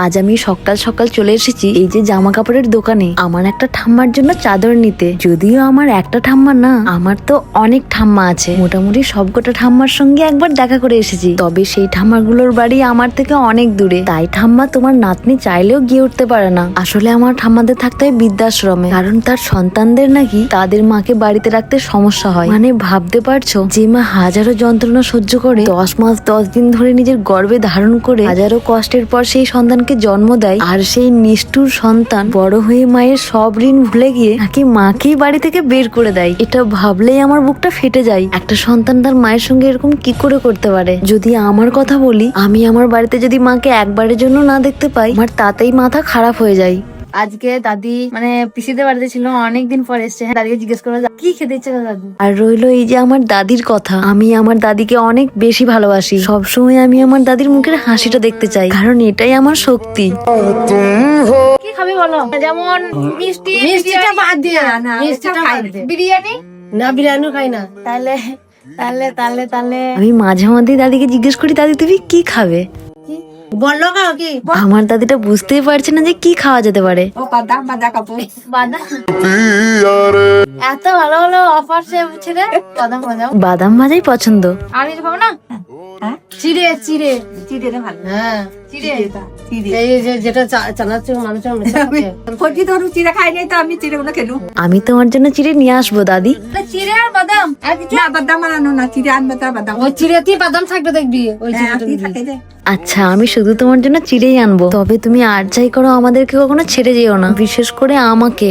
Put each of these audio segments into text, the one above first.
আজ আমি সকাল সকাল চলে এসেছি এই যে জামা কাপড়ের দোকানে। আমার একটা ঠাম্মার জন্য চাদর নিতে। যদিও আমার একটা ঠাম্মা না, আমার তো অনেক ঠাম্মা আছে। মোটামুটি সবকটা ঠাম্মার সঙ্গে একবার দেখা করে এসেছি। তবে সেই ঠাম্মাগুলোর বাড়ি আমার থেকে অনেক দূরে। তাই ঠাম্মা তোমার নাতনি চাইলেও গিয়ে উঠতে পারে না। আসলে আমার ঠাম্মাদের থাকতে হয় বৃদ্ধাশ্রমে। কারণ তার সন্তানদের নাকি তাদের মাকে বাড়িতে রাখতে সমস্যা হয়। মানে ভাবতে পারছ, যে মা হাজারো যন্ত্রণা সহ্য করে, দশ মাস দশ দিন ধরে নিজের গর্ভে ধারণ করে, হাজারো কষ্টের পর সেই সন্তানকে জন্ম দেয়, আর সেই নিষ্ঠুর সন্তান বড় হয়ে মায়ের সব ঋণ ভুলে গিয়ে নাকি মাকেই বাড়ি থেকে বের করে দেয়। এটা ভাবলেই আমার বুকটা ফেটে যায়। একটা সন্তান তার মায়ের সঙ্গে এরকম কি করে করতে পারে? যদি আমার কথা বলি, আমি আমার বাড়িতে যদি মাকে একবারের জন্য না দেখতে পাই, আমার তাতেই মাথা খারাপ হয়ে যায়। আজকে দাদি মানে পিসিদের বাড়িতে ছিল অনেকদিন পর এসছে। হ্যাঁ দাদিকে জিজ্ঞেস করব কি খেতে ইচ্ছে করে দাদু? আর রইল এই যে আমার দাদির কথা। আমি আমার দাদিকে অনেক বেশি ভালোবাসি। সবসময় আমি আমার দাদির মুখের হাসিটা দেখতে চাই কারণ এটাই আমার শক্তি। কি খাবি বলো? যেমন মিষ্টি মিষ্টিটা বাদ দিয়ে না মিষ্টিটা বাদ বিরিয়ানি? না বিরিয়ানি খাই না। তাহলে তাহলে তাহলে তাহলে। আমি মাঝে মধ্যে দাদিকে জিজ্ঞেস করি দাদি তুমি কি খাবে? বলল কি? আমার দাদিটা বুঝতেই পারছে না যে কি খাওয়া যেতে পারে। এত ভালো ভালো অফার ছেড়ে বাদাম বাদাম বাদাম ভাজাই পছন্দ। আর কিছু খাব না? চিড়ে চিড়ে। চিড়ে ভালো। হ্যাঁ চিড়ে। আমি আমি তোমার জন্য চিড়ে নিয়ে আসব দাদি। চিড়ে আর বাদাম? না বাদাম বানানো না চিড়ে আনবে তা বাদাম। ওই চিড়েতেই বাদাম থাকবে দেখবি ওই হ্যাঁ। থাকে আচ্ছা আমি শুধু তোমার জন্য চিড়েই আনব। তবে তুমি আর যাই করো আমাদেরকে কখনো ছেড়ে যেও না। বিশেষ করে আমাকে।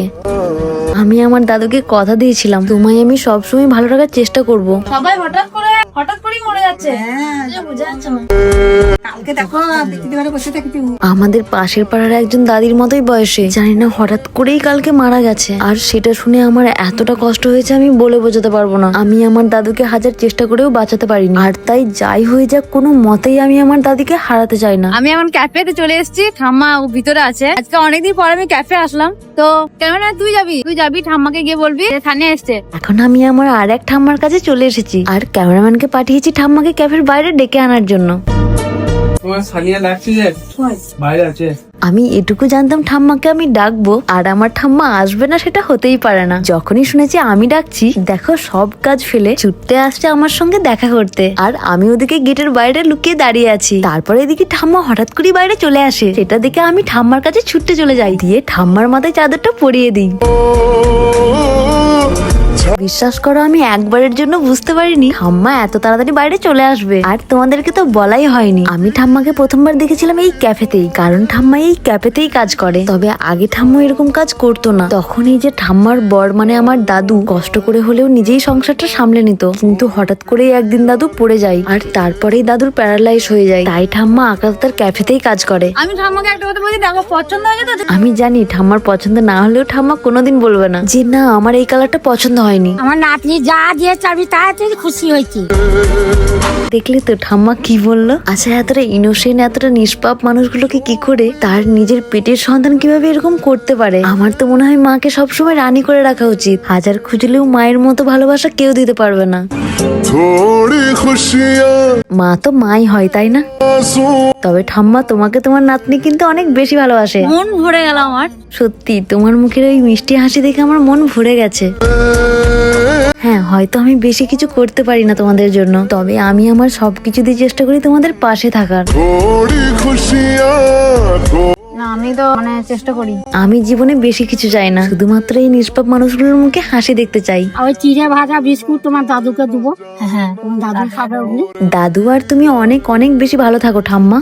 আমি আমার দাদুকে কথা দিয়েছিলাম তোমায় আমি সবসময় ভালো রাখার চেষ্টা করব। সবাই হঠাৎ করে হঠাৎ করেই মরে যাচ্ছে। হ্যাঁ যাচ্ছে। না কালকে দেখো দেখতে পারে বসে থাকি তুই আমাদের পাশের পাড়ার একজন দাদির মতোই বয়সে জানি না হঠাৎ করেই কালকে মারা গেছে। আর সেটা শুনে আমার এতটা কষ্ট হয়েছে আমি বলে বোঝাতে পারব না। আমি আমার দাদুকে হাজার চেষ্টা করেও বাঁচাতে পারিনি। আর তাই যাই হয়ে যাক কোনো মতেই আমি আমার দাদিকে হারাতে চাই না। আমি এখন ক্যাফেতে চলে এসেছি ঠাম্মা ও ভিতরে আছে। আজকে অনেকদিন পর আমি ক্যাফে আসলাম। তো কেন না তুই যাবি তুই যাবি, ঠাম্মাকে গিয়ে বলবি সানিয়া এসছে। এখন আমি আমার আর এক ঠাম্মার কাছে চলে এসেছি। আর ক্যামেরাম্যানকে পাঠিয়েছি ঠাম্মাকে ক্যাফের বাইরে ডেকে আনার জন্য। তোমার সানিয়া ডাকছে যে? বাইরে আছে। আমি এটুকু জানতাম ঠাম্মাকে আমি ডাকবো আর আমার ঠাম্মা আসবে না সেটা হতেই পারে না। যখনই শুনেছি আমি ডাকছি দেখো সব কাজ ফেলে ছুটতে আসছে আমার সঙ্গে দেখা করতে। আর আমি ওদিকে গেটের বাইরে লুকিয়ে দাঁড়িয়ে আছি। তারপরে এদিকে ঠাম্মা হঠাৎ করে বাইরে চলে আসে। সেটা দেখে আমি ঠাম্মার কাছে ছুটতে চলে যাই। দিয়ে ঠাম্মার মাথায় চাদরটা পরিয়ে দিই। বিশ্বাস করো আমি একবারের জন্য বুঝতে পারিনি। ঠাম্মা এত তাড়াতাড়ি বাইরে চলে আসবে। আর তোমাদেরকে তো বলাই হয়নি। আমি ঠাম্মাকে প্রথমবার দেখেছিলাম এই ক্যাফেতেই। কারণ ঠাম্মা এই ক্যাফেতেই কাজ করে। তবে আগে ঠাম্মা এরকম কাজ করতো না। তখন এই যে ঠাম্মার বর মানে আমার দাদু কষ্ট করে হলেও নিজেই সংসারটা সামলে নিত। কিন্তু হঠাৎ করেই একদিন দাদু পড়ে যায়। আর তারপরেই দাদুর প্যারালাইজ হয়ে যায়। তাই ঠাম্মা আকাশ তার ক্যাফেতেই কাজ করে। আমি ঠাম্মাকে একটা কথা বলছি দেখো পছন্দ হয়েছে তো? আমি জানি ঠাম্মার পছন্দ না হলেও ঠাম্মা কোনোদিন বলবে না। যে না আমার এই কালারটা পছন্দ হয়নি। আমার নাতনি যা দিয়ে আমি তাতে খুশি হয়েছি। দেখলে তো ঠাম্মা কি বলল? আচ্ছা এতটা ইনোসেন্ট এতটা নিষ্পাপ মানুষগুলোকে কি করে তার নিজের পেটের সন্তান কীভাবে এরকম করতে পারে? আমার তো মনে হয় মাকে সবসময় রানী করে রাখা উচিত। হাজার খুঁজলেও মায়ের মতো ভালোবাসা কেউ দিতে পারবে না। মা তো মাই হয় তাই না? তবে ঠাম্মা তোমাকে তোমার নাতনি কিন্তু অনেক বেশি ভালোবাসে। মন ভরে গেল আমার। সত্যি তোমার মুখের ওই মিষ্টি হাসি দেখে আমার মন ভরে গেছে। হ্যাঁ হয়তো আমি বেশি কিছু করতে পারি না তোমাদের জন্য তবে আমি আমার সবকিছু দিয়ে চেষ্টা করি তোমাদের পাশে থাকার। আমি তো মানে চেষ্টা করি। আমি জীবনে বেশি কিছু চাই না শুধুমাত্র এই নিষ্পাপ মানুষগুলোর মুখে হাসি দেখতে চাই। ওই চিড়ে ভাজা বিস্কুট তোমার দাদুকে দেবো। হ্যাঁ, হ্যাঁ। দাদু আর তুমি অনেক অনেক বেশি ভালো থাকো ঠাম্মা।